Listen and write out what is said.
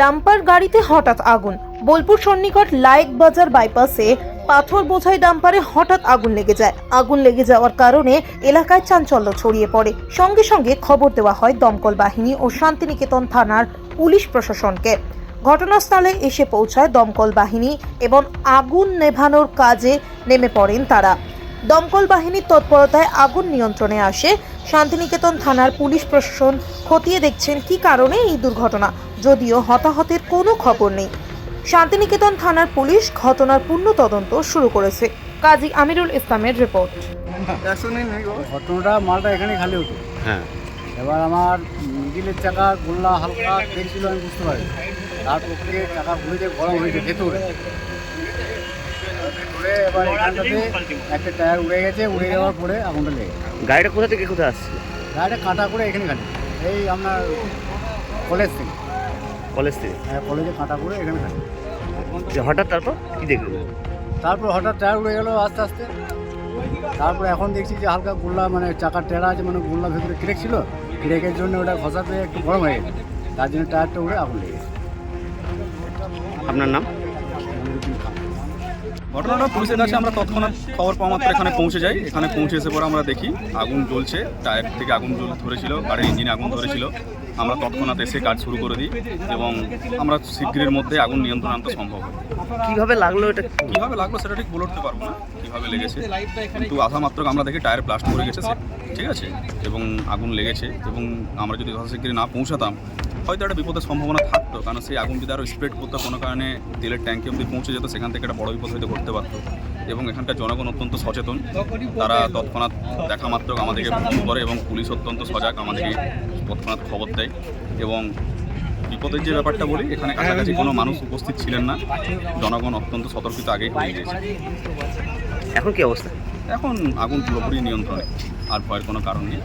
Dumper গাড়িতে হঠাৎ আগুন। বোলপুর সন্নিকট লাইক বাজার বাইপাসে পাথর বোঝাই ডাম্পারে হঠাৎ আগুন লেগে যায়। আগুন লেগে যাওয়ার কারণে এলাকায় চাঞ্চল্য ছড়িয়ে পড়ে। সঙ্গে সঙ্গে খবর দেওয়া হয় দমকল বাহিনী ও শান্তিনিকেতন থানার পুলিশ প্রশাসনকে। ঘটনাস্থলে এসে পৌঁছায় দমকল বাহিনী এবং আগুন নেভানোর কাজে নেমে পড়েন তারা। দমকল বাহিনীর তৎপরতায় আগুন নিয়ন্ত্রণে আসে। শান্তিনিকেতন থানার পুলিশ প্রশাসন খতিয়ে দেখছেন কী কারণে এই দুর্ঘটনা যদিও হতাহতের কোনো খবর নেই। শান্তিনিকেতন থানার পুলিশ ঘটনার পূর্ণ তদন্ত শুরু করেছে। কাজী আমিরুল ইসলামের রিপোর্ট। ঘটনাটা মালটা এখানে খালি হতো। হ্যাঁ। এবার আমার মিডিলের চাকা গোল্লা হালকা দেখছিল আমি বুঝতে পারি তারপর থেকে চাকা ঘুরে গরম হয়েছে ভেতরে। এবার এখানটাতে একটা টায়ার উড়ে গেছে উড়ে যাওয়ার পরে আগুনটা লেগে গেছে। গাড়িটা কোথা থেকে কোথায় আসছে? গাড়িটা কাটা করে এখানে খালি এই আপনার কলেজ থেকে। কলেজ থেকে? হ্যাঁ কলেজে কাটা করে এখানে খালি যে হঠাৎ তারপর কি দেখল তারপর হঠাৎ টায়ার উড়ে গেল আস্তে আস্তে। তারপর এখন দেখছি যে হালকা গুল্লা মানে চাকার টেরা আছে মানে গোল্লা ভেতরে ক্রেক ছিল। ক্রেকের জন্য ওটা ঘষাতে একটু গরম হয়ে গেছে। তার জন্য টায়ারটা উড়ে আগুন লেগে গেছে। আপনার নাম? খান। ঘটনাটা পুলিশের কাছে আমরা তৎক্ষণাৎ খবর পাওয়া মাত্র এখানে পৌঁছে যাই। এখানে পৌঁছে এসে পরে আমরা দেখি আগুন জ্বলছে। টায়ার থেকে আগুন জ্বল ধরেছিল গাড়ির ইঞ্জিনে আগুন ধরেছিল। আমরা তৎক্ষণাৎ এসে কাজ শুরু করে দিই এবং আমরা শীঘ্রের মধ্যে আগুন নিয়ন্ত্রণ আনতে সম্ভব। কীভাবে লাগল এটা? কীভাবে লাগল সেটা ঠিক বলে উঠতে পারব না কীভাবে লেগেছে। কিন্তু আসা মাত্র আমরা দেখি টায়ার ব্লাস্ট করে গেছে ঠিক আছে? এবং আগুন লেগেছে এবং আমরা যদি যথাশীঘ্রই না পৌঁছাতাম হয়তো একটা বিপদের সম্ভাবনা থাকতো কারণ সেই আগুন যদি আরও স্প্রেড করতো কোনো কারণে তেলের ট্যাঙ্কে অবধি পৌঁছে যেত সেখান থেকে একটা বড় বিপদ হয়তো ঘটতে পারতো। এবং এখানকার জনগণ অত্যন্ত সচেতন। তারা তৎক্ষণাৎ দেখা মাত্র আমাদেরকে ফোন করে এবং পুলিশ অত্যন্ত সজাগ আমাদেরকে তৎক্ষণাৎ খবর দেয়। এবং বিপদের যে ব্যাপারটা বলি এখানে কাছাকাছি কোনো মানুষ উপস্থিত ছিলেন না। জনগণ অত্যন্ত সতর্কিত আগেই হয়ে গিয়েছে। এখন কি অবস্থা? এখন আগুন পুরোপুরি নিয়ন্ত্রণে আর ভয়ের কোনো কারণ নেই।